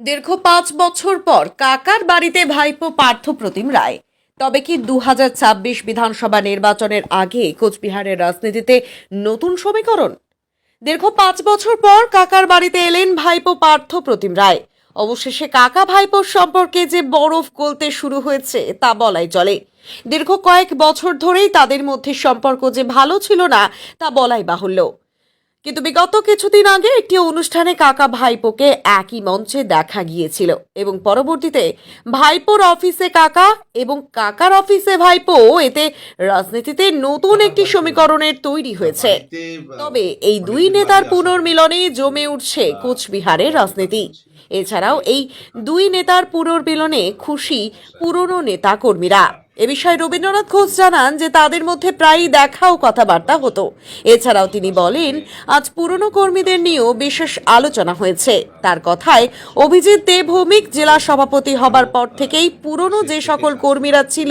দীর্ঘ পাঁচ বছর পর কাকার বাড়িতে ভাইপো পার্থ প্রতিম রায়। তবে কি দু হাজার ছাব্বিশ বিধানসভা নির্বাচনের আগে কোচবিহারের রাজনীতিতে নতুন সমীকরণ? দীর্ঘ পাঁচ বছর পর কাকার বাড়িতে এলেন ভাইপো পার্থ প্রতিম রায়। অবশেষে কাকা ভাইপোর সম্পর্কে যে বরফ গলতে শুরু হয়েছে তা বলাই চলে। দীর্ঘ কয়েক বছর ধরেই তাদের মধ্যে সম্পর্ক যে ভালো ছিল না, তা বলাই বাহুল্য। কিন্তু বিগত কিছুদিন আগে একটি অনুষ্ঠানে কাকা ভাইপোকে একই মঞ্চে দেখা গিয়েছিল এবং পরবর্তীতে ভাইপোর অফিসে কাকা এবং কাকার অফিসে ভাইপো এতে রাজনীতিতে নতুন একটি সমীকরণের তৈরি হয়েছে। তবে এই দুই নেতার পুনর্মিলনে জমে উঠছে কোচবিহারের রাজনীতি। এছাড়াও এই দুই নেতার পুনর্মিলনে খুশি পুরনো নেতা কর্মীরা এ বিষয়ে রবীন্দ্রনাথ ঘোষ জানান যে তাদের মধ্যে প্রায়ই দেখা ও কথাবার্তা হতো। এছাড়াও তিনি বলেন, আজ পুরনো কর্মীদের নিয়েও বিশেষ আলোচনা হয়েছে। তার কথায়, অভিজিৎ দেব ভৌমিক জেলা সভাপতি হবার পর থেকেই পুরনো যে সকল কর্মীরা ছিল,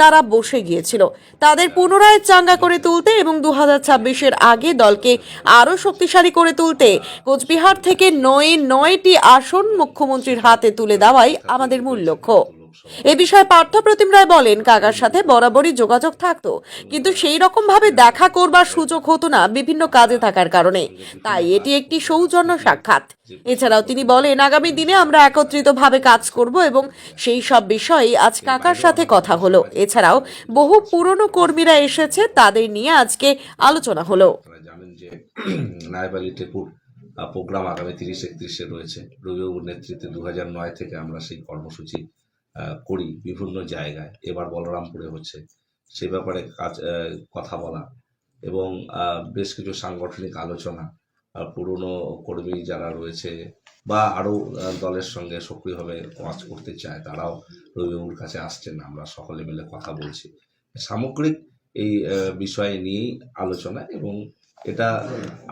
তারা বসে গিয়েছিল। তাদের পুনরায় চাঙ্গা করে তুলতে এবং দু হাজার ছাব্বিশের আগে দলকে আরও শক্তিশালী করে তুলতে কোচবিহার থেকে নয়ে নয়টি আসন মুখ্যমন্ত্রীর হাতে তুলে দেওয়াই আমাদের মূল লক্ষ্য। এ বিষয়ে পার্থ প্রতিম রায় বলেন কাকার সাথে বরাবরই যোগাযোগ থাকতো কিন্তু সেই রকম ভাবে দেখা করবার সুযোগ হতো না বিভিন্ন কাজে থাকার কারণে। তাই এটি একটি সৌজন্য সাক্ষাৎ। এছাড়াও তিনি বলেন আগামী দিনে আমরা একত্রিতভাবে কাজ করব এবং সেই সব বিষয়ে আজ কাকার সাথে কথা হলো। এছাড়াও বহু পুরনো কর্মীরা এসেছে তাদের নিয়ে আজকে আলোচনা হলো। জানেন যে নায়বালি প্রোগ্রাম আগামী তিরিশ একত্রিশে রয়েছে। রবিবাবুর নেতৃত্বে দু নয় থেকে আমরা সেই কর্মসূচি করি বিভিন্ন জায়গায়। এবার বলরামপুরে হচ্ছে। সে ব্যাপারে কাজ কথা বলা। এবং বেশ কিছু সাংগঠনিক আলোচনা। পুরনো কর্মী যারা রয়েছে বা আরও দলের সঙ্গে সক্রিয়ভাবে কাজ করতে চায়, তারাও রবিবাবুর কাছে আসছেন। আমরা সকলে মিলে কথা বলছি। সামগ্রিক এই বিষয় নিয়েই আলোচনা এবং এটা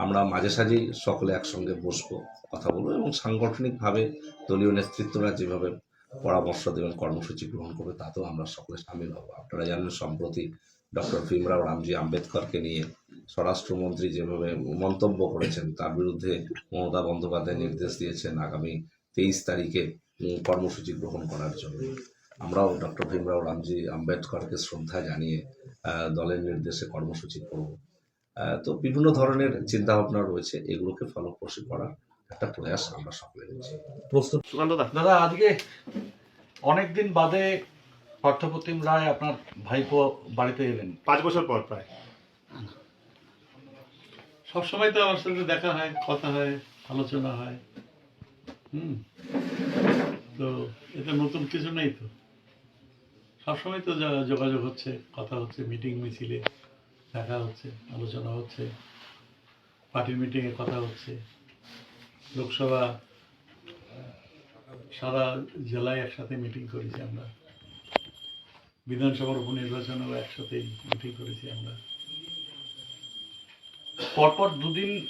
আমরা মাঝে সাঝেই সকলে একসঙ্গে বসবো, কথা বলব এবং সাংগঠনিকভাবে দলীয় নেতৃত্বরা যেভাবে পরামর্শ দেবেন, কর্মসূচি গ্রহণ করবে, তাতেও আমরা সকলে সামিল হব। আপনারা জানেন, সম্প্রতি ডক্টর ভীমরাও রামজি আম্বেদকরকে নিয়ে স্বরাষ্ট্রমন্ত্রী যেভাবে মন্তব্য করেছেন, তার বিরুদ্ধে মমতা বন্দ্যোপাধ্যায় নির্দেশ দিয়েছেন আগামী তেইশ তারিখে কর্মসূচি গ্রহণ করার জন্য। আমরাও ডক্টর ভীমরাও রামজি আম্বেদকরকে শ্রদ্ধা জানিয়ে দলের নির্দেশে কর্মসূচি করব। তো বিভিন্ন ধরনের চিন্তাভাবনা রয়েছে, এগুলোকে ফলপ্রসূ করার একটা প্রয়াস আমরা সকলে প্রস্তুত। সুকান্ত দা। দাদা আজকে অনেকদিন বাদে পার্থপ্রতিম রায় আপনার ভাইপো বাড়িতে এলেন। পাঁচ বছর পর প্রায়। সবসময় তো আমার সাথে দেখা হয় কথা হয় আলোচনা হয়। হুম। তো এটা নতুন কিছু নেই তো। সবসময় তো যোগাযোগ হচ্ছে কথা হচ্ছে মিটিং মিছিলে দেখা হচ্ছে আলোচনা হচ্ছে পার্টি মিটিংয়ে কথা হচ্ছে। লোকসভা, সারা জেলায় একসাথে মিটিং করেছি আমরা। বিধানসভার উপনির্বাচনেও একসাথেই মিটিং করেছি আমরা। পরপর দুদিন,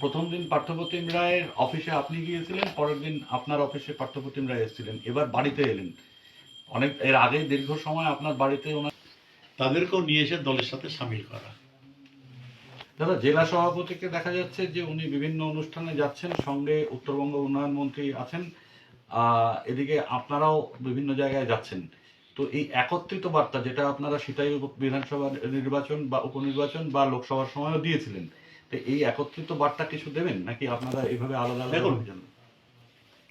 প্রথম দিন পার্থপ্রতিম রায়ের অফিসে আপনি গিয়েছিলেন, পরের দিন আপনার অফিসে পার্থপ্রতিম রায় এসেছিলেন। এবার বাড়িতে এলেন। অনেক, এর আগে দীর্ঘ সময় আপনার বাড়িতে ওনার তাদেরকেও নিয়ে এসে দলের সাথে সামিল করা। দাদা জেলা সভাপতিকে দেখা যাচ্ছে যে উনি বিভিন্ন অনুষ্ঠানে যাচ্ছেন সঙ্গে উত্তরবঙ্গ উন্নয়ন মন্ত্রী আছেন। এদিকে আপনারাও বিভিন্ন জায়গায় যাচ্ছেন। তো এই একত্রিত বার্তা যেটা আপনারা সেটাই বিধানসভা নির্বাচন বা উপনির্বাচন বা লোকসভার সময়ও দিয়েছিলেন তো এই একত্রিত বার্তা কিছু দেবেন? নাকি আপনারা এইভাবে আলাদা আলাদা?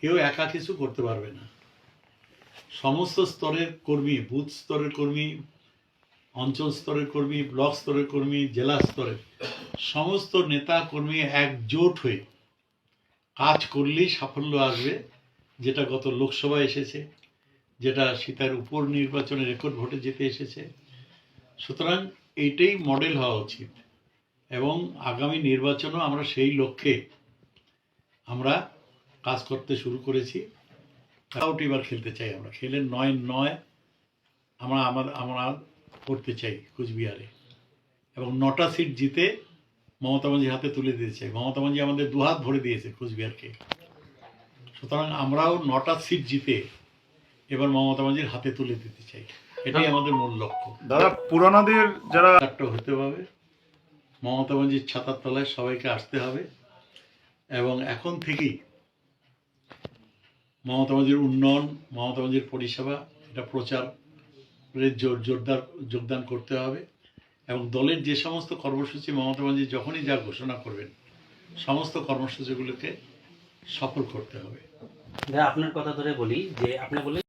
কেউ একা কিছু করতে পারবে না। সমস্ত স্তরের কর্মী বুথ স্তরের কর্মী অঞ্চল স্তরের কর্মী, ব্লক স্তরের কর্মী, জেলা স্তরের সমস্ত নেতা কর্মী একজোট হয়ে কাজ করলেই সাফল্য আসবে, যেটা গত লোকসভায় এসেছে, যেটা সীতার উপর নির্বাচনে রেকর্ড ভোটে যেতে এসেছে। সুতরাং এইটাই মডেল হওয়া উচিত এবং আগামী নির্বাচনও আমরা সেই লক্ষ্যে আমরা কাজ করতে শুরু করেছি। আউট এবার খেলতে চাই আমরা। খেলে নয় নয় আমরা আমার, আমরা করতে চাই কুচবিহারে। এবং নটা সিট জিতে মমতা মাঝির হাতে তুলে দিতে চাই। মমতা মাঝি আমাদের দুহাত ভরে দিয়েছে কুচবিহারকে। সুতরাং আমরাও নটা সিট জিতে এবার মমতা মাঝির হাতে তুলে দিতে চাই। এটাই আমাদের মূল লক্ষ্য। দাদা পুরানাদের যারা একটা হতে হবে। মমতা মাঝির ছাতার তলায় সবাইকে আসতে হবে। এবং এখন থেকেই মমতা ব্যানার্জির উন্নয়ন মমতা ব্যানার্জির পরিষেবা এটা প্রচারের জোর জোরদার, যোগদান করতে হবে। এবং দলের যে সমস্ত কর্মসূচি মমতা বন্দি যখনই যা ঘোষণা করবেন, সমস্ত কর্মসূচিগুলোকে সফল করতে হবে। আপনার কথা ধরে বলি যে, আপনি বললেন